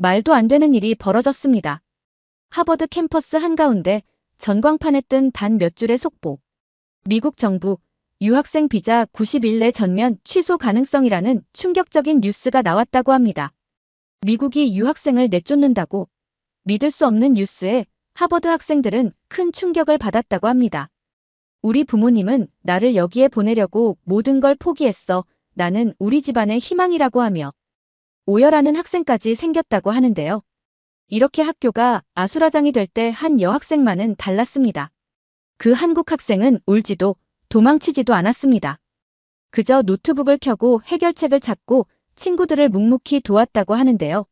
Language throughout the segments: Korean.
말도 안 되는 일이 벌어졌습니다. 하버드 캠퍼스 한가운데 전광판에 뜬 단 몇 줄의 속보. 미국 정부 유학생 비자 90일 내 전면 취소 가능성이라는 충격적인 뉴스가 나왔다고 합니다. 미국이 유학생을 내쫓는다고 믿을 수 없는 뉴스에 하버드 학생들은 큰 충격을 받았다고 합니다. 우리 부모님은 나를 여기에 보내려고 모든 걸 포기했어. 나는 우리 집안의 희망이라고 하며 오열하는 학생까지 생겼다고 하는데요. 이렇게 학교가 아수라장이 될 때 한 여학생만은 달랐습니다. 그 한국 학생은 울지도 도망치지도 않았습니다. 그저 노트북을 켜고 해결책을 찾고 친구들을 묵묵히 도왔다고 하는데요.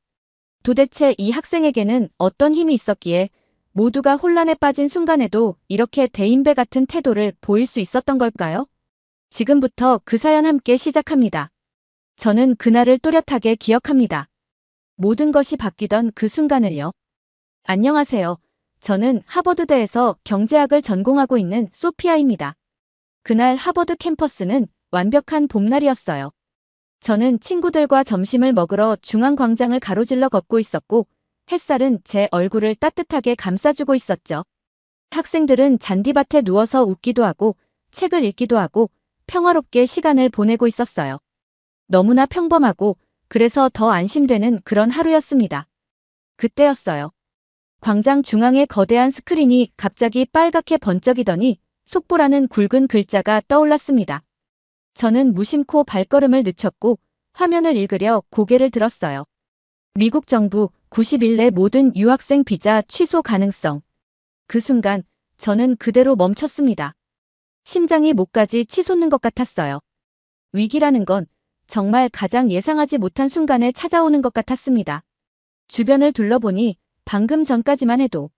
도대체 이 학생에게는 어떤 힘이 있었기에 모두가 혼란에 빠진 순간에도 이렇게 대인배 같은 태도를 보일 수 있었던 걸까요? 지금부터 그 사연 함께 시작합니다. 저는 그날을 또렷하게 기억합니다. 모든 것이 바뀌던 그 순간을요. 안녕하세요. 저는 하버드대에서 경제학을 전공하고 있는 소피아입니다. 그날 하버드 캠퍼스는 완벽한 봄날이었어요. 저는 친구들과 점심을 먹으러 중앙광장을 가로질러 걷고 있었고 햇살은 제 얼굴을 따뜻하게 감싸주고 있었죠. 학생들은 잔디밭에 누워서 웃기도 하고 책을 읽기도 하고 평화롭게 시간을 보내고 있었어요. 너무나 평범하고 그래서 더 안심되는 그런 하루였습니다. 그때였어요. 광장 중앙의 거대한 스크린이 갑자기 빨갛게 번쩍이더니 속보라는 굵은 글자가 떠올랐습니다. 저는 무심코 발걸음을 늦췄고 화면을 읽으려 고개를 들었어요. 미국 정부 90일 내 모든 유학생 비자 취소 가능성. 그 순간 저는 그대로 멈췄습니다. 심장이 목까지 치솟는 것 같았어요. 위기라는 건 정말 가장 예상하지 못한 순간에 찾아오는 것 같았습니다. 주변을 둘러보니 방금 전까지만 해도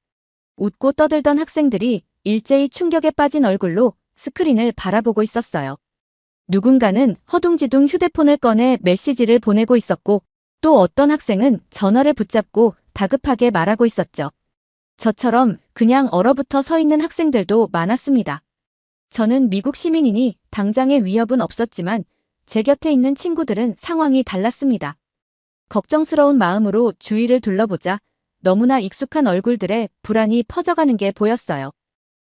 웃고 떠들던 학생들이 일제히 충격에 빠진 얼굴로 스크린을 바라보고 있었어요. 누군가는 허둥지둥 휴대폰을 꺼내 메시지를 보내고 있었고 또 어떤 학생은 전화를 붙잡고 다급하게 말하고 있었죠. 저처럼 그냥 얼어붙어 서 있는 학생들도 많았습니다. 저는 미국 시민이니 당장의 위협은 없었지만 제 곁에 있는 친구들은 상황이 달랐습니다. 걱정스러운 마음으로 주위를 둘러보자 너무나 익숙한 얼굴들에 불안이 퍼져가는 게 보였어요.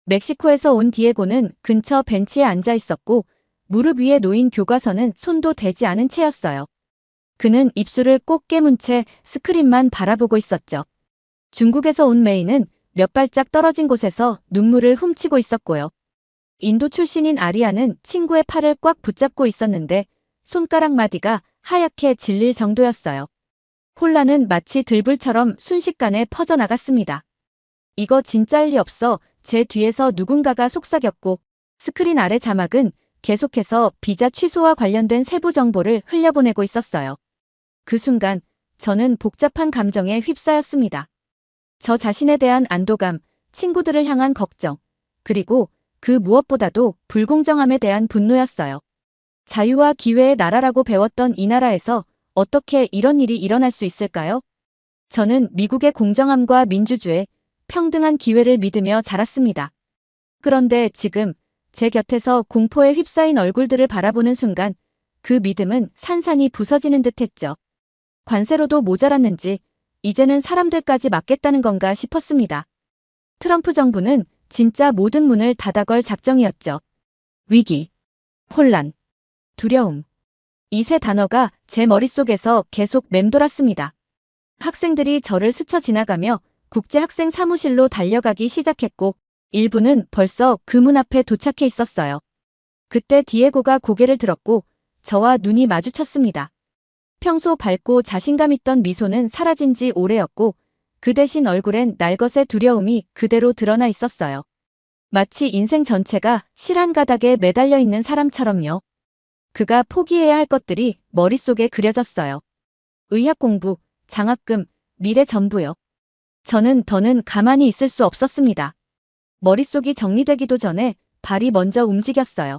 멕시코에서 온 디에고는 근처 벤치에 앉아 있었고 무릎 위에 놓인 교과서는 손도 대지 않은 채였어요. 그는 입술을 꼭 깨문 채 스크린만 바라보고 있었죠. 중국에서 온 메이는 몇 발짝 떨어진 곳에서 눈물을 훔치고 있었고요. 인도 출신인 아리아는 친구의 팔을 꽉 붙잡고 있었는데 손가락 마디가 하얗게 질릴 정도였어요. 혼란은 마치 들불처럼 순식간에 퍼져나갔습니다. 이거 진짜일 리 없어 제 뒤에서 누군가가 속삭였고 스크린 아래 자막은 계속해서 비자 취소와 관련된 세부 정보를 흘려보내고 있었어요. 그 순간 저는 복잡한 감정에 휩싸였습니다. 저 자신에 대한 안도감, 친구들을 향한 걱정, 그리고 그 무엇보다도 불공정함에 대한 분노였어요. 자유와 기회의 나라라고 배웠던 이 나라에서 어떻게 이런 일이 일어날 수 있을까요? 저는 미국의 공정함과 민주주의, 평등한 기회를 믿으며 자랐습니다. 그런데 지금 제 곁에서 공포에 휩싸인 얼굴들을 바라보는 순간 그 믿음은 산산이 부서지는 듯 했죠. 관세로도 모자랐는지 이제는 사람들까지 맡겠다는 건가 싶었습니다. 트럼프 정부는 진짜 모든 문을 닫아걸 작정이었죠. 위기, 혼란, 두려움. 이 세 단어가 제 머릿속에서 계속 맴돌았습니다. 학생들이 저를 스쳐 지나가며 국제학생 사무실로 달려가기 시작했고 일부는 벌써 그 문 앞에 도착해 있었어요. 그때 디에고가 고개를 들었고 저와 눈이 마주쳤습니다. 평소 밝고 자신감 있던 미소는 사라진 지 오래였고 그 대신 얼굴엔 날것의 두려움이 그대로 드러나 있었어요. 마치 인생 전체가 실한 가닥에 매달려 있는 사람처럼요. 그가 포기해야 할 것들이 머릿속에 그려졌어요. 의학 공부, 장학금, 미래 전부요. 저는 더는 가만히 있을 수 없었습니다. 머릿속이 정리되기도 전에 발이 먼저 움직였어요.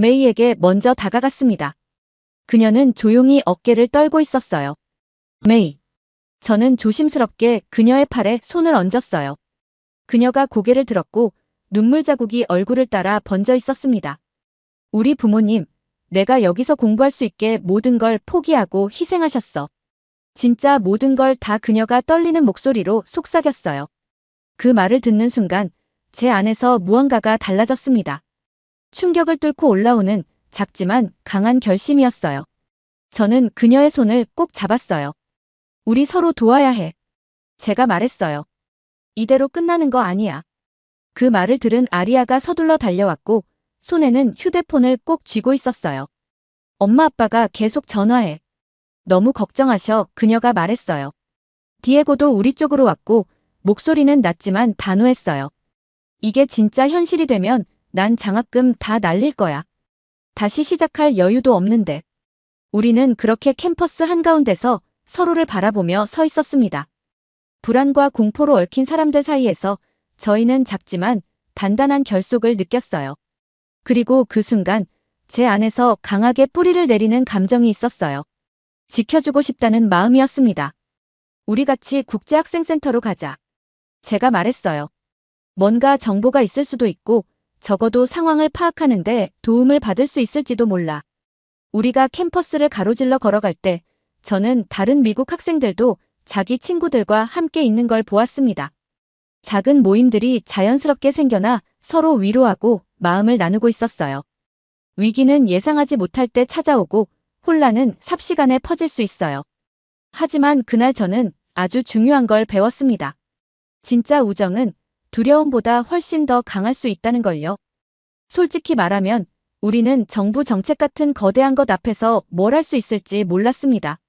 메이에게 먼저 다가갔습니다. 그녀는 조용히 어깨를 떨고 있었어요. 메이. 저는 조심스럽게 그녀의 팔에 손을 얹었어요. 그녀가 고개를 들었고 눈물 자국이 얼굴을 따라 번져 있었습니다. 우리 부모님, 내가 여기서 공부할 수 있게 모든 걸 포기하고 희생하셨어. 진짜 모든 걸 다 그녀가 떨리는 목소리로 속삭였어요. 그 말을 듣는 순간 제 안에서 무언가가 달라졌습니다. 충격을 뚫고 올라오는 작지만 강한 결심이었어요. 저는 그녀의 손을 꼭 잡았어요. 우리 서로 도와야 해. 제가 말했어요. 이대로 끝나는 거 아니야. 그 말을 들은 아리아가 서둘러 달려왔고 손에는 휴대폰을 꼭 쥐고 있었어요. 엄마 아빠가 계속 전화해. 너무 걱정하셔 그녀가 말했어요. 디에고도 우리 쪽으로 왔고 목소리는 낮지만 단호했어요. 이게 진짜 현실이 되면 난 장학금 다 날릴 거야. 다시 시작할 여유도 없는데. 우리는 그렇게 캠퍼스 한가운데서 서로를 바라보며 서 있었습니다. 불안과 공포로 얽힌 사람들 사이에서 저희는 작지만 단단한 결속을 느꼈어요. 그리고 그 순간 제 안에서 강하게 뿌리를 내리는 감정이 있었어요. 지켜주고 싶다는 마음이었습니다. 우리 같이 국제학생센터로 가자. 제가 말했어요. 뭔가 정보가 있을 수도 있고 적어도 상황을 파악하는데 도움을 받을 수 있을지도 몰라. 우리가 캠퍼스를 가로질러 걸어갈 때 저는 다른 미국 학생들도 자기 친구들과 함께 있는 걸 보았습니다. 작은 모임들이 자연스럽게 생겨나 서로 위로하고 마음을 나누고 있었어요. 위기는 예상하지 못할 때 찾아오고 혼란은 삽시간에 퍼질 수 있어요. 하지만 그날 저는 아주 중요한 걸 배웠습니다. 진짜 우정은 두려움보다 훨씬 더 강할 수 있다는 걸요. 솔직히 말하면 우리는 정부 정책 같은 거대한 것 앞에서 뭘 할 수 있을지 몰랐습니다.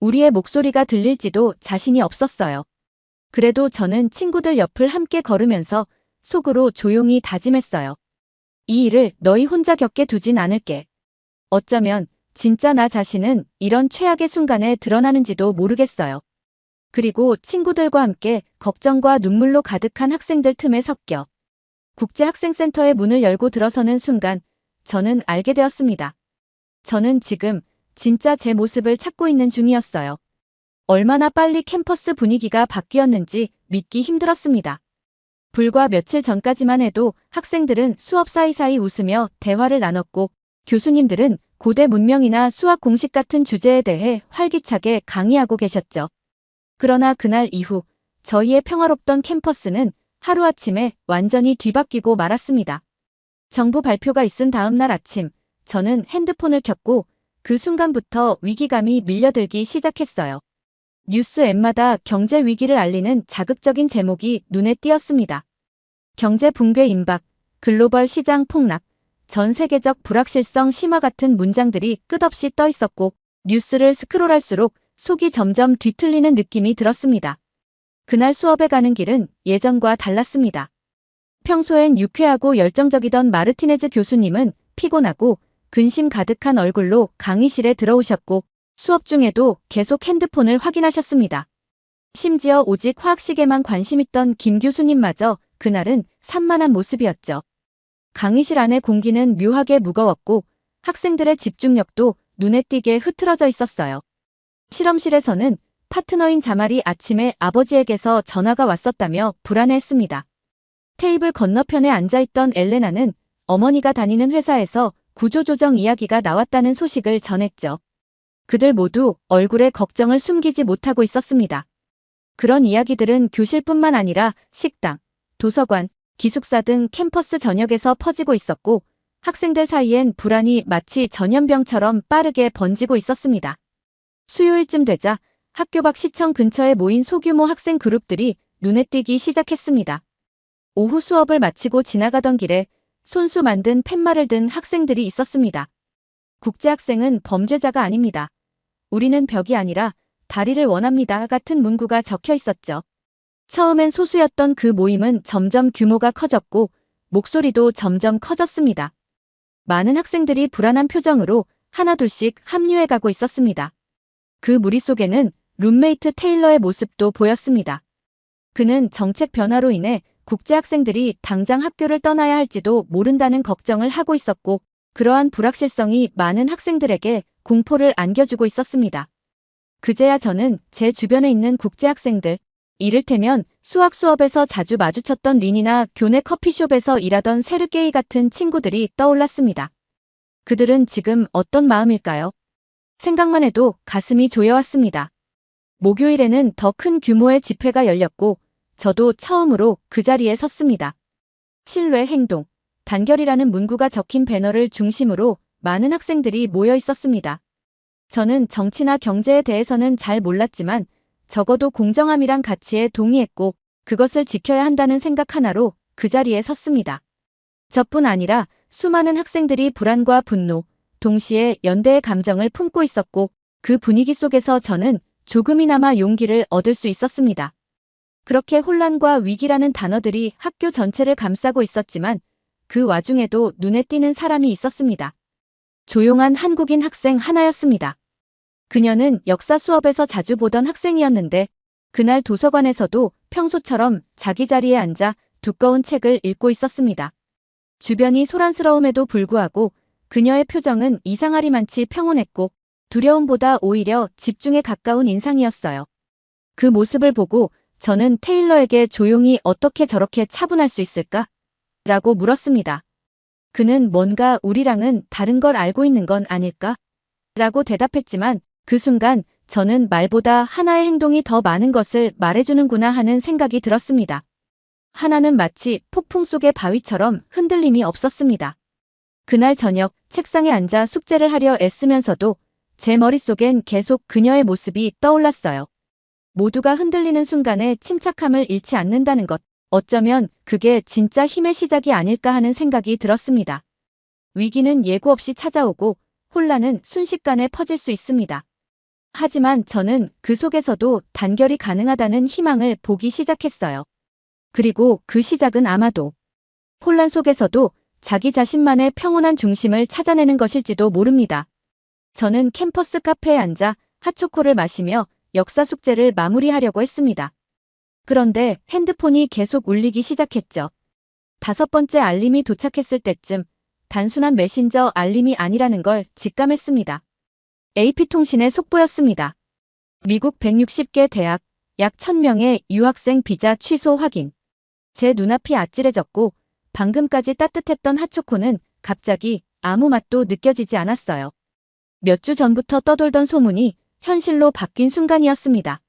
우리의 목소리가 들릴지도 자신이 없었어요. 그래도 저는 친구들 옆을 함께 걸으면서 속으로 조용히 다짐했어요. 이 일을 너희 혼자 겪게 두진 않을게. 어쩌면 진짜 나 자신은 이런 최악의 순간에 드러나는지도 모르겠어요. 그리고 친구들과 함께 걱정과 눈물로 가득한 학생들 틈에 섞여 국제학생센터의 문을 열고 들어서는 순간 저는 알게 되었습니다. 저는 지금 진짜 제 모습을 찾고 있는 중이었어요. 얼마나 빨리 캠퍼스 분위기가 바뀌었는지 믿기 힘들었습니다. 불과 며칠 전까지만 해도 학생들은 수업 사이사이 웃으며 대화를 나눴고 교수님들은 고대 문명이나 수학 공식 같은 주제에 대해 활기차게 강의하고 계셨죠. 그러나 그날 이후 저희의 평화롭던 캠퍼스는 하루아침에 완전히 뒤바뀌고 말았습니다. 정부 발표가 있은 다음 날 아침, 저는 핸드폰을 켰고 그 순간부터 위기감이 밀려들기 시작했어요. 뉴스 앱마다 경제 위기를 알리는 자극적인 제목이 눈에 띄었습니다. 경제 붕괴 임박, 글로벌 시장 폭락, 전 세계적 불확실성 심화 같은 문장들이 끝없이 떠 있었고 뉴스를 스크롤할수록 속이 점점 뒤틀리는 느낌이 들었습니다. 그날 수업에 가는 길은 예전과 달랐습니다. 평소엔 유쾌하고 열정적이던 마르티네즈 교수님은 피곤하고 근심 가득한 얼굴로 강의실에 들어오셨고 수업 중에도 계속 핸드폰을 확인하셨습니다. 심지어 오직 화학식에만 관심 있던 김 교수님마저 그날은 산만한 모습이었죠. 강의실 안의 공기는 묘하게 무거웠고 학생들의 집중력도 눈에 띄게 흐트러져 있었어요. 실험실에서는 파트너인 자말이 아침에 아버지에게서 전화가 왔었다며 불안해했습니다. 테이블 건너편에 앉아있던 엘레나는 어머니가 다니는 회사에서 구조조정 이야기가 나왔다는 소식을 전했죠. 그들 모두 얼굴에 걱정을 숨기지 못하고 있었습니다. 그런 이야기들은 교실뿐만 아니라 식당, 도서관, 기숙사 등 캠퍼스 전역에서 퍼지고 있었고 학생들 사이엔 불안이 마치 전염병처럼 빠르게 번지고 있었습니다. 수요일쯤 되자 학교 밖 시청 근처에 모인 소규모 학생 그룹들이 눈에 띄기 시작했습니다. 오후 수업을 마치고 지나가던 길에 손수 만든 팻말을 든 학생들이 있었습니다. 국제학생은 범죄자가 아닙니다. 우리는 벽이 아니라 다리를 원합니다. 같은 문구가 적혀 있었죠. 처음엔 소수였던 그 모임은 점점 규모가 커졌고 목소리도 점점 커졌습니다. 많은 학생들이 불안한 표정으로 하나둘씩 합류해 가고 있었습니다. 그 무리 속에는 룸메이트 테일러의 모습도 보였습니다. 그는 정책 변화로 인해 국제 학생들이 당장 학교를 떠나야 할지도 모른다는 걱정을 하고 있었고 그러한 불확실성이 많은 학생들에게 공포를 안겨주고 있었습니다. 그제야 저는 제 주변에 있는 국제 학생들, 이를테면 수학 수업에서 자주 마주쳤던 린이나 교내 커피숍에서 일하던 세르게이 같은 친구들이 떠올랐습니다. 그들은 지금 어떤 마음일까요? 생각만 해도 가슴이 조여왔습니다. 목요일에는 더 큰 규모의 집회가 열렸고 저도 처음으로 그 자리에 섰습니다. 신뢰 행동, 단결이라는 문구가 적힌 배너를 중심으로 많은 학생들이 모여 있었습니다. 저는 정치나 경제에 대해서는 잘 몰랐지만 적어도 공정함이란 가치에 동의했고 그것을 지켜야 한다는 생각 하나로 그 자리에 섰습니다. 저뿐 아니라 수많은 학생들이 불안과 분노, 동시에 연대의 감정을 품고 있었고 그 분위기 속에서 저는 조금이나마 용기를 얻을 수 있었습니다. 그렇게 혼란과 위기라는 단어들이 학교 전체를 감싸고 있었지만 그 와중에도 눈에 띄는 사람이 있었습니다. 조용한 한국인 학생 하나였습니다. 그녀는 역사 수업에서 자주 보던 학생이었는데 그날 도서관에서도 평소처럼 자기 자리에 앉아 두꺼운 책을 읽고 있었습니다. 주변이 소란스러움에도 불구하고 그녀의 표정은 이상하리만치 평온했고 두려움보다 오히려 집중에 가까운 인상이었어요. 그 모습을 보고 저는 테일러에게 조용히 어떻게 저렇게 차분할 수 있을까? 라고 물었습니다. 그는 뭔가 우리랑은 다른 걸 알고 있는 건 아닐까? 라고 대답했지만 그 순간 저는 말보다 하나의 행동이 더 많은 것을 말해주는구나 하는 생각이 들었습니다. 하나는 마치 폭풍 속의 바위처럼 흔들림이 없었습니다. 그날 저녁 책상에 앉아 숙제를 하려 애쓰면서도 제 머릿속엔 계속 그녀의 모습이 떠올랐어요. 모두가 흔들리는 순간에 침착함을 잃지 않는다는 것. 어쩌면 그게 진짜 힘의 시작이 아닐까 하는 생각이 들었습니다. 위기는 예고 없이 찾아오고 혼란은 순식간에 퍼질 수 있습니다. 하지만 저는 그 속에서도 단결이 가능하다는 희망을 보기 시작했어요. 그리고 그 시작은 아마도 혼란 속에서도 자기 자신만의 평온한 중심을 찾아내는 것일지도 모릅니다. 저는 캠퍼스 카페에 앉아 핫초코를 마시며 역사 숙제를 마무리하려고 했습니다. 그런데 핸드폰이 계속 울리기 시작했죠. 다섯 번째 알림이 도착했을 때쯤 단순한 메신저 알림이 아니라는 걸 직감했습니다. AP통신의 속보였습니다. 미국 160개 대학, 약 1000명의 유학생 비자 취소 확인. 제 눈앞이 아찔해졌고 방금까지 따뜻했던 핫초코는 갑자기 아무 맛도 느껴지지 않았어요. 몇 주 전부터 떠돌던 소문이 현실로 바뀐 순간이었습니다.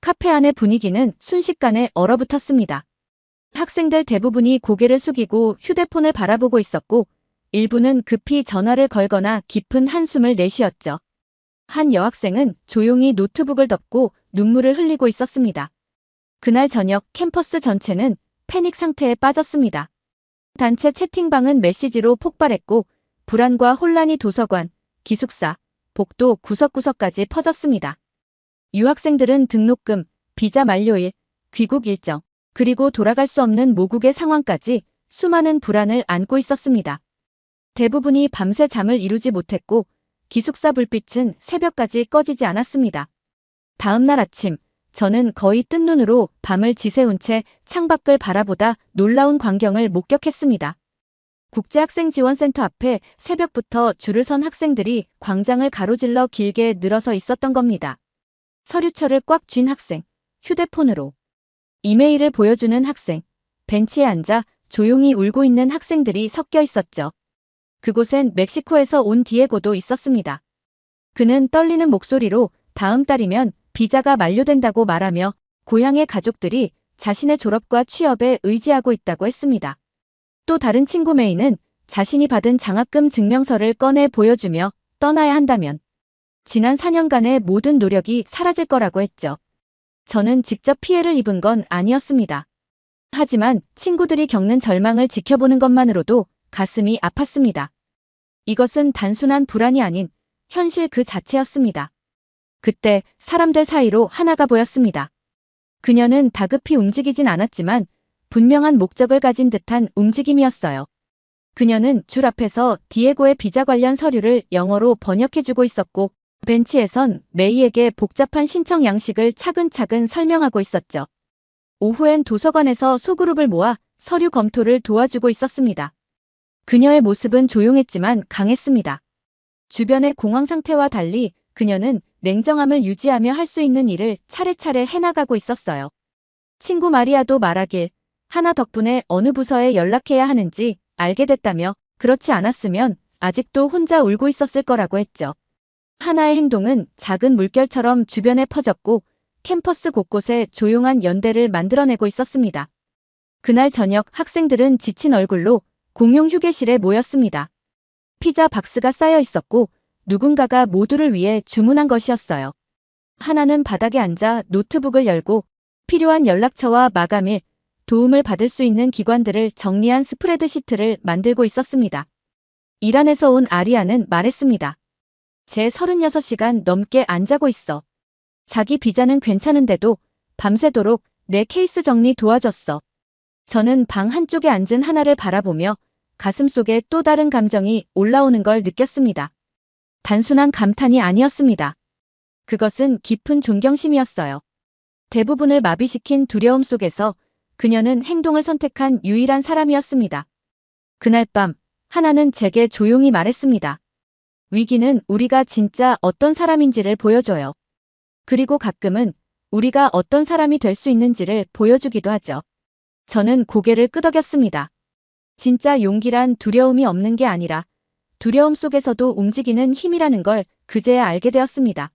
카페 안의 분위기는 순식간에 얼어붙었습니다. 학생들 대부분이 고개를 숙이고 휴대폰을 바라보고 있었고 일부는 급히 전화를 걸거나 깊은 한숨을 내쉬었죠. 한 여학생은 조용히 노트북을 덮고 눈물을 흘리고 있었습니다. 그날 저녁 캠퍼스 전체는 패닉 상태에 빠졌습니다. 단체 채팅방은 메시지로 폭발했고 불안과 혼란이 도서관, 기숙사, 복도 구석구석까지 퍼졌습니다. 유학생들은 등록금, 비자 만료일, 귀국 일정, 그리고 돌아갈 수 없는 모국의 상황까지 수많은 불안을 안고 있었습니다. 대부분이 밤새 잠을 이루지 못했고 기숙사 불빛은 새벽까지 꺼지지 않았습니다. 다음 날 아침, 저는 거의 뜬 눈으로 밤을 지새운 채 창밖을 바라보다 놀라운 광경을 목격했습니다. 국제학생지원센터 앞에 새벽부터 줄을 선 학생들이 광장을 가로질러 길게 늘어서 있었던 겁니다. 서류철을 꽉 쥔 학생, 휴대폰으로 이메일을 보여주는 학생, 벤치에 앉아 조용히 울고 있는 학생들이 섞여 있었죠. 그곳엔 멕시코에서 온 디에고도 있었습니다. 그는 떨리는 목소리로 다음 달이면 비자가 만료된다고 말하며 고향의 가족들이 자신의 졸업과 취업에 의지하고 있다고 했습니다. 또 다른 친구 메이는 자신이 받은 장학금 증명서를 꺼내 보여주며 떠나야 한다면 지난 4년간의 모든 노력이 사라질 거라고 했죠. 저는 직접 피해를 입은 건 아니었습니다. 하지만 친구들이 겪는 절망을 지켜보는 것만으로도 가슴이 아팠습니다. 이것은 단순한 불안이 아닌 현실 그 자체였습니다. 그때 사람들 사이로 하나가 보였습니다. 그녀는 다급히 움직이진 않았지만 분명한 목적을 가진 듯한 움직임이었어요. 그녀는 줄 앞에서 디에고의 비자 관련 서류를 영어로 번역해주고 있었고 벤치에선 메이에게 복잡한 신청 양식을 차근차근 설명하고 있었죠. 오후엔 도서관에서 소그룹을 모아 서류 검토를 도와주고 있었습니다. 그녀의 모습은 조용했지만 강했습니다. 주변의 공황 상태와 달리 그녀는 냉정함을 유지하며 할 수 있는 일을 차례차례 해나가고 있었어요. 친구 마리아도 말하길 하나 덕분에 어느 부서에 연락해야 하는지 알게 됐다며 그렇지 않았으면 아직도 혼자 울고 있었을 거라고 했죠. 하나의 행동은 작은 물결처럼 주변에 퍼졌고 캠퍼스 곳곳에 조용한 연대를 만들어내고 있었습니다. 그날 저녁 학생들은 지친 얼굴로 공용 휴게실에 모였습니다. 피자 박스가 쌓여 있었고 누군가가 모두를 위해 주문한 것이었어요. 하나는 바닥에 앉아 노트북을 열고 필요한 연락처와 마감일, 도움을 받을 수 있는 기관들을 정리한 스프레드시트를 만들고 있었습니다. 이란에서 온 아리아는 말했습니다. 제 36시간 넘게 안 자고 있어. 자기 비자는 괜찮은데도 밤새도록 내 케이스 정리 도와줬어. 저는 방 한쪽에 앉은 하나를 바라보며 가슴 속에 또 다른 감정이 올라오는 걸 느꼈습니다. 단순한 감탄이 아니었습니다. 그것은 깊은 존경심이었어요. 대부분을 마비시킨 두려움 속에서 그녀는 행동을 선택한 유일한 사람이었습니다. 그날 밤, 하나는 제게 조용히 말했습니다. 위기는 우리가 진짜 어떤 사람인지를 보여줘요. 그리고 가끔은 우리가 어떤 사람이 될 수 있는지를 보여주기도 하죠. 저는 고개를 끄덕였습니다. 진짜 용기란 두려움이 없는 게 아니라 두려움 속에서도 움직이는 힘이라는 걸 그제야 알게 되었습니다.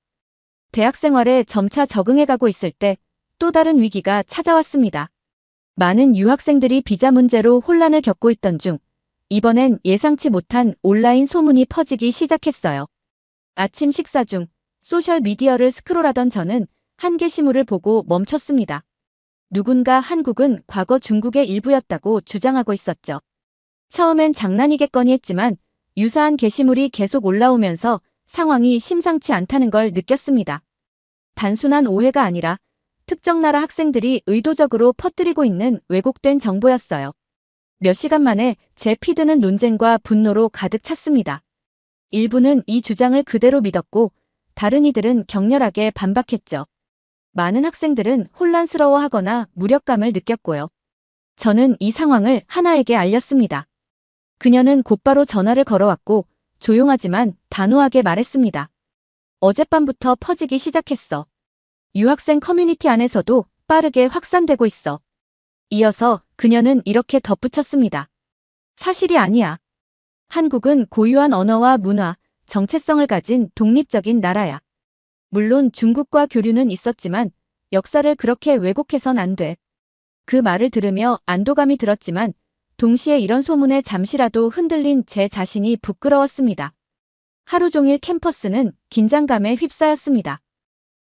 대학 생활에 점차 적응해가고 있을 때 또 다른 위기가 찾아왔습니다. 많은 유학생들이 비자 문제로 혼란을 겪고 있던 중 이번엔 예상치 못한 온라인 소문이 퍼지기 시작했어요. 아침 식사 중 소셜미디어를 스크롤하던 저는 한 게시물을 보고 멈췄습니다. 누군가 한국은 과거 중국의 일부였다고 주장하고 있었죠. 처음엔 장난이겠거니 했지만 유사한 게시물이 계속 올라오면서 상황이 심상치 않다는 걸 느꼈습니다. 단순한 오해가 아니라 특정 나라 학생들이 의도적으로 퍼뜨리고 있는 왜곡된 정보였어요. 몇 시간 만에 제 피드는 논쟁과 분노로 가득 찼습니다. 일부는 이 주장을 그대로 믿었고 다른 이들은 격렬하게 반박했죠. 많은 학생들은 혼란스러워하거나 무력감을 느꼈고요. 저는 이 상황을 하나에게 알렸습니다. 그녀는 곧바로 전화를 걸어왔고 조용하지만 단호하게 말했습니다. 어젯밤부터 퍼지기 시작했어. 유학생 커뮤니티 안에서도 빠르게 확산되고 있어. 이어서 그녀는 이렇게 덧붙였습니다. 사실이 아니야. 한국은 고유한 언어와 문화, 정체성을 가진 독립적인 나라야. 물론 중국과 교류는 있었지만 역사를 그렇게 왜곡해선 안 돼. 그 말을 들으며 안도감이 들었지만 동시에 이런 소문에 잠시라도 흔들린 제 자신이 부끄러웠습니다. 하루 종일 캠퍼스는 긴장감에 휩싸였습니다.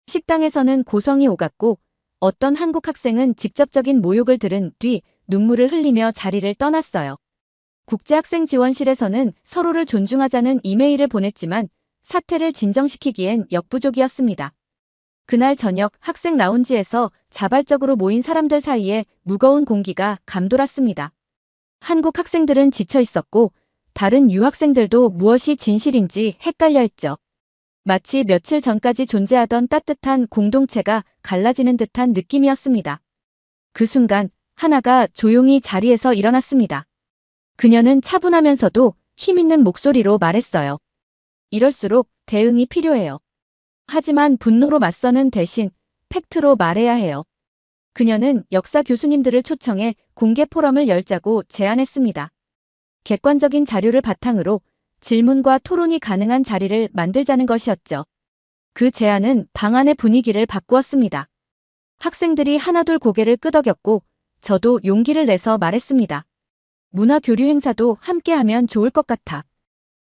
식당에서는 고성이 오갔고 어떤 한국 학생은 직접적인 모욕을 들은 뒤 눈물을 흘리며 자리를 떠났어요. 국제학생지원실에서는 서로를 존중하자는 이메일을 보냈지만 사태를 진정시키기엔 역부족이었습니다. 그날 저녁 학생 라운지에서 자발적으로 모인 사람들 사이에 무거운 공기가 감돌았습니다. 한국 학생들은 지쳐 있었고 다른 유학생들도 무엇이 진실인지 헷갈려 했죠. 마치 며칠 전까지 존재하던 따뜻한 공동체가 갈라지는 듯한 느낌이었습니다. 그 순간 하나가 조용히 자리에서 일어났습니다. 그녀는 차분하면서도 힘있는 목소리로 말했어요. 이럴수록 대응이 필요해요. 하지만 분노로 맞서는 대신 팩트로 말해야 해요. 그녀는 역사 교수님들을 초청해 공개 포럼을 열자고 제안했습니다. 객관적인 자료를 바탕으로 질문과 토론이 가능한 자리를 만들자는 것이었죠. 그 제안은 방안의 분위기를 바꾸었습니다. 학생들이 하나둘 고개를 끄덕였고 저도 용기를 내서 말했습니다. 문화 교류 행사도 함께하면 좋을 것 같아.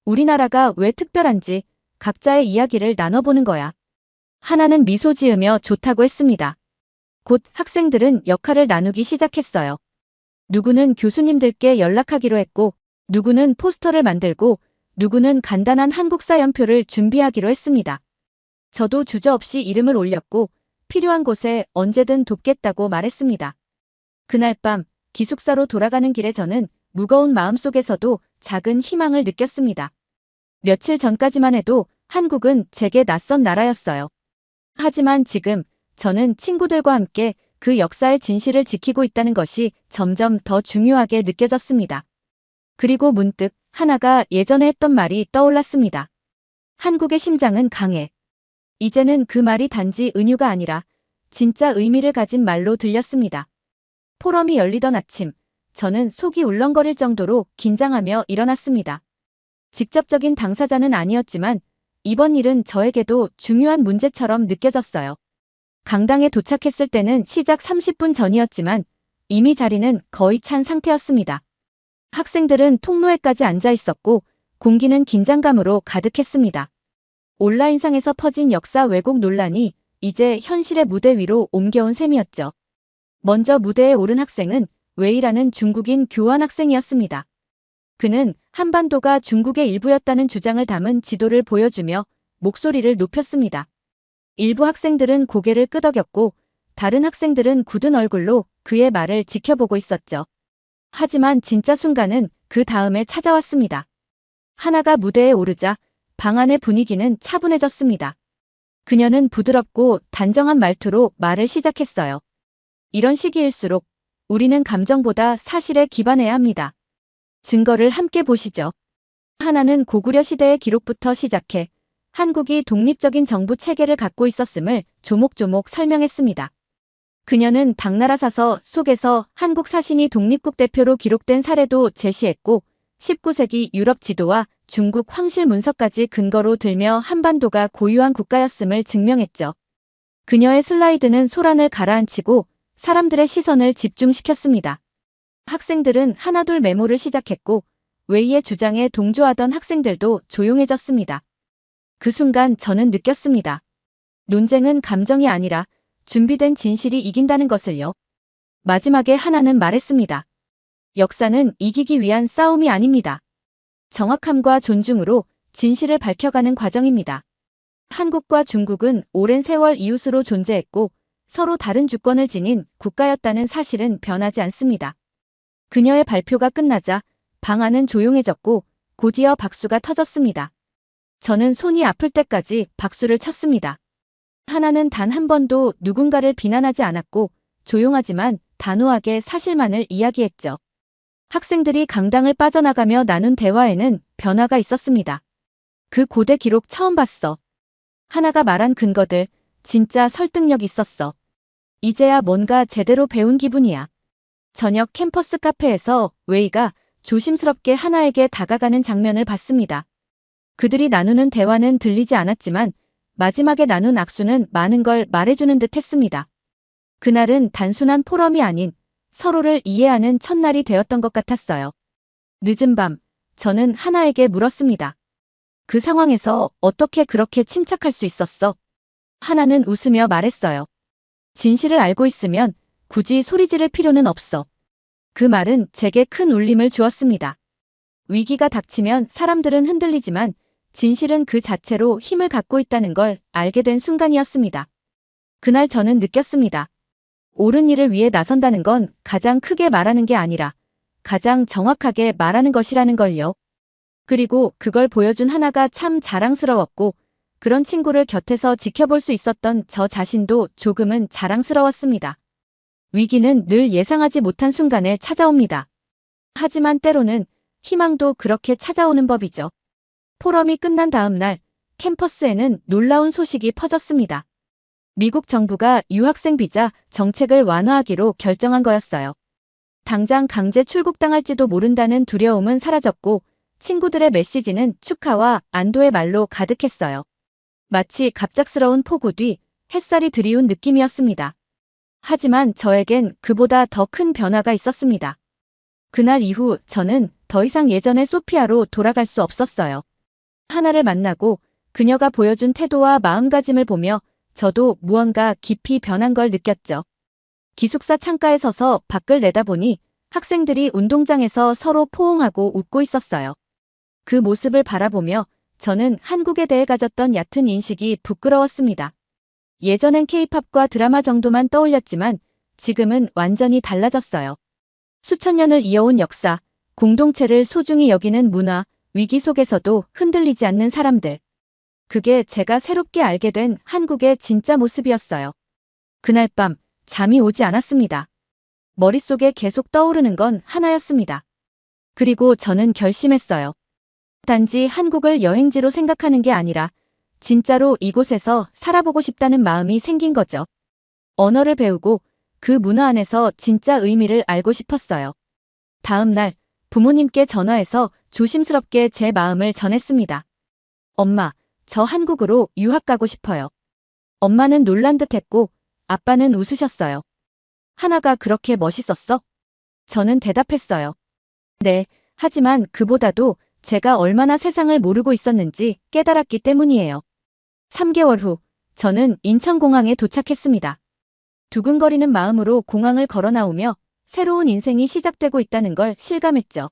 우리나라가 왜 특별한지 각자의 이야기를 나눠보는 거야. 하나는 미소 지으며 좋다고 했습니다. 곧 학생들은 역할을 나누기 시작했어요. 누구는 교수님들께 연락하기로 했고, 누구는 포스터를 만들고, 누구는 간단한 한국사 연표를 준비하기로 했습니다. 저도 주저없이 이름을 올렸고 필요한 곳에 언제든 돕겠다고 말했습니다. 그날 밤 기숙사로 돌아가는 길에 저는 무거운 마음속에서도 작은 희망을 느꼈습니다. 며칠 전까지만 해도 한국은 제게 낯선 나라였어요. 하지만 지금 저는 친구들과 함께 그 역사의 진실을 지키고 있다는 것이 점점 더 중요하게 느껴졌습니다. 그리고 문득 하나가 예전에 했던 말이 떠올랐습니다. 한국의 심장은 강해. 이제는 그 말이 단지 은유가 아니라 진짜 의미를 가진 말로 들렸습니다. 포럼이 열리던 아침, 저는 속이 울렁거릴 정도로 긴장하며 일어났습니다. 직접적인 당사자는 아니었지만 이번 일은 저에게도 중요한 문제처럼 느껴졌어요. 강당에 도착했을 때는 시작 30분 전이었지만 이미 자리는 거의 찬 상태였습니다. 학생들은 통로에까지 앉아 있었고 공기는 긴장감으로 가득했습니다. 온라인상에서 퍼진 역사 왜곡 논란이 이제 현실의 무대 위로 옮겨온 셈이었죠. 먼저 무대에 오른 학생은 웨이라는 중국인 교환 학생이었습니다. 그는 한반도가 중국의 일부였다는 주장을 담은 지도를 보여주며 목소리를 높였습니다. 일부 학생들은 고개를 끄덕였고 다른 학생들은 굳은 얼굴로 그의 말을 지켜보고 있었죠. 하지만 진짜 순간은 그 다음에 찾아왔습니다. 하나가 무대에 오르자 방 안의 분위기는 차분해졌습니다. 그녀는 부드럽고 단정한 말투로 말을 시작했어요. 이런 시기일수록 우리는 감정보다 사실에 기반해야 합니다. 증거를 함께 보시죠. 하나는 고구려 시대의 기록부터 시작해 한국이 독립적인 정부 체계를 갖고 있었음을 조목조목 설명했습니다. 그녀는 당나라 사서 속에서 한국 사신이 독립국 대표로 기록된 사례도 제시했고 19세기 유럽 지도와 중국 황실 문서까지 근거로 들며 한반도가 고유한 국가였음을 증명했죠. 그녀의 슬라이드는 소란을 가라앉히고 사람들의 시선을 집중시켰습니다. 학생들은 하나둘 메모를 시작했고 웨이의 주장에 동조하던 학생들도 조용해졌습니다. 그 순간 저는 느꼈습니다. 논쟁은 감정이 아니라 준비된 진실이 이긴다는 것을요. 마지막에 하나는 말했습니다. 역사는 이기기 위한 싸움이 아닙니다. 정확함과 존중으로 진실을 밝혀가는 과정입니다. 한국과 중국은 오랜 세월 이웃으로 존재했고 서로 다른 주권을 지닌 국가였다는 사실은 변하지 않습니다. 그녀의 발표가 끝나자 방 안은 조용해졌고 곧이어 박수가 터졌습니다. 저는 손이 아플 때까지 박수를 쳤습니다. 하나는 단 한 번도 누군가를 비난하지 않았고 조용하지만 단호하게 사실만을 이야기했죠. 학생들이 강당을 빠져나가며 나눈 대화에는 변화가 있었습니다. 그 고대 기록 처음 봤어. 하나가 말한 근거들 진짜 설득력 있었어. 이제야 뭔가 제대로 배운 기분이야. 저녁 캠퍼스 카페에서 웨이가 조심스럽게 하나에게 다가가는 장면을 봤습니다. 그들이 나누는 대화는 들리지 않았지만 마지막에 나눈 악수는 많은 걸 말해주는 듯 했습니다. 그날은 단순한 포럼이 아닌 서로를 이해하는 첫날이 되었던 것 같았어요. 늦은 밤, 저는 하나에게 물었습니다. 그 상황에서 어떻게 그렇게 침착할 수 있었어? 하나는 웃으며 말했어요. 진실을 알고 있으면 굳이 소리 지를 필요는 없어. 그 말은 제게 큰 울림을 주었습니다. 위기가 닥치면 사람들은 흔들리지만 진실은 그 자체로 힘을 갖고 있다는 걸 알게 된 순간이었습니다. 그날 저는 느꼈습니다. 옳은 일을 위해 나선다는 건 가장 크게 말하는 게 아니라 가장 정확하게 말하는 것이라는 걸요. 그리고 그걸 보여준 하나가 참 자랑스러웠고 그런 친구를 곁에서 지켜볼 수 있었던 저 자신도 조금은 자랑스러웠습니다. 위기는 늘 예상하지 못한 순간에 찾아옵니다. 하지만 때로는 희망도 그렇게 찾아오는 법이죠. 포럼이 끝난 다음 날 캠퍼스에는 놀라운 소식이 퍼졌습니다. 미국 정부가 유학생 비자 정책을 완화하기로 결정한 거였어요. 당장 강제 출국당할지도 모른다는 두려움은 사라졌고 친구들의 메시지는 축하와 안도의 말로 가득했어요. 마치 갑작스러운 폭우 뒤 햇살이 드리운 느낌이었습니다. 하지만 저에겐 그보다 더 큰 변화가 있었습니다. 그날 이후 저는 더 이상 예전의 소피아로 돌아갈 수 없었어요. 하나를 만나고 그녀가 보여준 태도와 마음가짐을 보며 저도 무언가 깊이 변한 걸 느꼈죠. 기숙사 창가에 서서 밖을 내다보니 학생들이 운동장에서 서로 포옹하고 웃고 있었어요. 그 모습을 바라보며 저는 한국에 대해 가졌던 얕은 인식이 부끄러웠습니다. 예전엔 케이팝과 드라마 정도만 떠올렸지만 지금은 완전히 달라졌어요. 수천 년을 이어온 역사, 공동체를 소중히 여기는 문화, 위기 속에서도 흔들리지 않는 사람들. 그게 제가 새롭게 알게 된 한국의 진짜 모습이었어요. 그날 밤 잠이 오지 않았습니다. 머릿속에 계속 떠오르는 건 하나였습니다. 그리고 저는 결심했어요. 단지 한국을 여행지로 생각하는 게 아니라 진짜로 이곳에서 살아보고 싶다는 마음이 생긴 거죠. 언어를 배우고 그 문화 안에서 진짜 의미를 알고 싶었어요. 다음 날 부모님께 전화해서 조심스럽게 제 마음을 전했습니다. 엄마, 저 한국으로 유학 가고 싶어요. 엄마는 놀란 듯 했고 아빠는 웃으셨어요. 하나가 그렇게 멋있었어? 저는 대답했어요. 네, 하지만 그보다도 제가 얼마나 세상을 모르고 있었는지 깨달았기 때문이에요. 3개월 후, 저는 인천공항에 도착했습니다. 두근거리는 마음으로 공항을 걸어 나오며 새로운 인생이 시작되고 있다는 걸 실감했죠.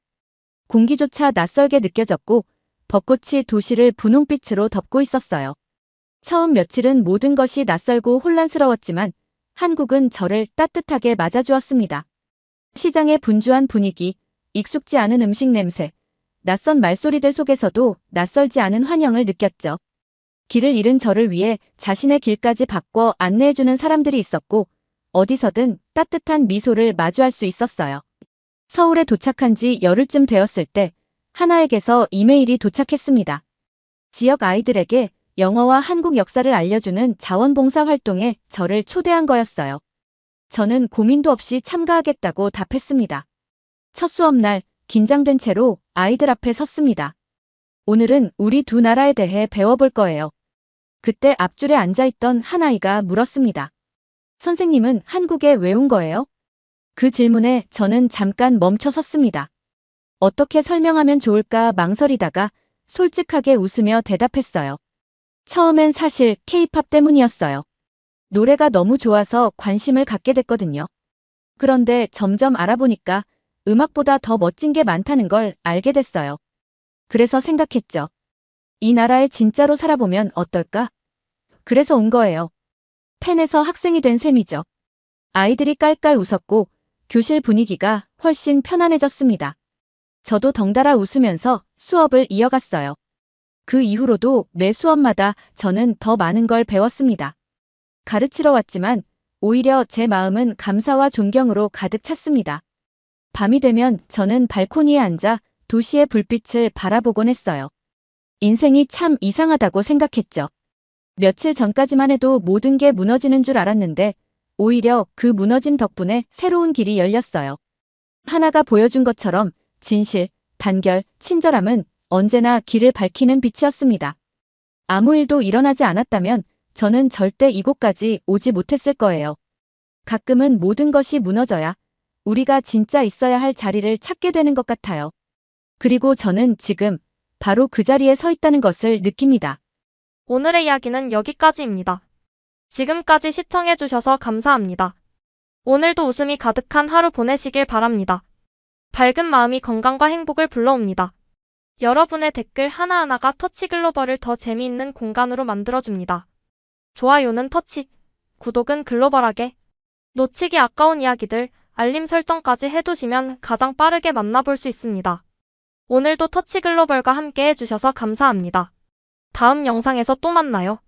공기조차 낯설게 느껴졌고 벚꽃이 도시를 분홍빛으로 덮고 있었어요. 처음 며칠은 모든 것이 낯설고 혼란스러웠지만 한국은 저를 따뜻하게 맞아주었습니다. 시장의 분주한 분위기, 익숙지 않은 음식 냄새, 낯선 말소리들 속에서도 낯설지 않은 환영을 느꼈죠. 길을 잃은 저를 위해 자신의 길까지 바꿔 안내해주는 사람들이 있었고 어디서든 따뜻한 미소를 마주할 수 있었어요. 서울에 도착한 지 열흘쯤 되었을 때 하나에게서 이메일이 도착했습니다. 지역 아이들에게 영어와 한국 역사를 알려주는 자원봉사 활동에 저를 초대한 거였어요. 저는 고민도 없이 참가하겠다고 답했습니다. 첫 수업날 긴장된 채로 아이들 앞에 섰습니다. 오늘은 우리 두 나라에 대해 배워볼 거예요. 그때 앞줄에 앉아있던 한 아이가 물었습니다. 선생님은 한국에 왜 온 거예요? 그 질문에 저는 잠깐 멈춰 섰습니다. 어떻게 설명하면 좋을까 망설이다가 솔직하게 웃으며 대답했어요. 처음엔 사실 케이팝 때문이었어요. 노래가 너무 좋아서 관심을 갖게 됐거든요. 그런데 점점 알아보니까 음악보다 더 멋진 게 많다는 걸 알게 됐어요. 그래서 생각했죠. 이 나라에 진짜로 살아보면 어떨까? 그래서 온 거예요. 펜에서 학생이 된 셈이죠. 아이들이 깔깔 웃었고 교실 분위기가 훨씬 편안해졌습니다. 저도 덩달아 웃으면서 수업을 이어갔어요. 그 이후로도 매 수업마다 저는 더 많은 걸 배웠습니다. 가르치러 왔지만 오히려 제 마음은 감사와 존경으로 가득 찼습니다. 밤이 되면 저는 발코니에 앉아 도시의 불빛을 바라보곤 했어요. 인생이 참 이상하다고 생각했죠. 며칠 전까지만 해도 모든 게 무너지는 줄 알았는데 오히려 그 무너짐 덕분에 새로운 길이 열렸어요. 하나가 보여준 것처럼 진실, 단결, 친절함은 언제나 길을 밝히는 빛이었습니다. 아무 일도 일어나지 않았다면 저는 절대 이곳까지 오지 못했을 거예요. 가끔은 모든 것이 무너져야 우리가 진짜 있어야 할 자리를 찾게 되는 것 같아요. 그리고 저는 지금 바로 그 자리에 서 있다는 것을 느낍니다. 오늘의 이야기는 여기까지입니다. 지금까지 시청해주셔서 감사합니다. 오늘도 웃음이 가득한 하루 보내시길 바랍니다. 밝은 마음이 건강과 행복을 불러옵니다. 여러분의 댓글 하나하나가 터치 글로벌을 더 재미있는 공간으로 만들어줍니다. 좋아요는 터치, 구독은 글로벌하게. 놓치기 아까운 이야기들, 알림 설정까지 해두시면 가장 빠르게 만나볼 수 있습니다. 오늘도 터치 글로벌과 함께 해주셔서 감사합니다. 다음 영상에서 또 만나요.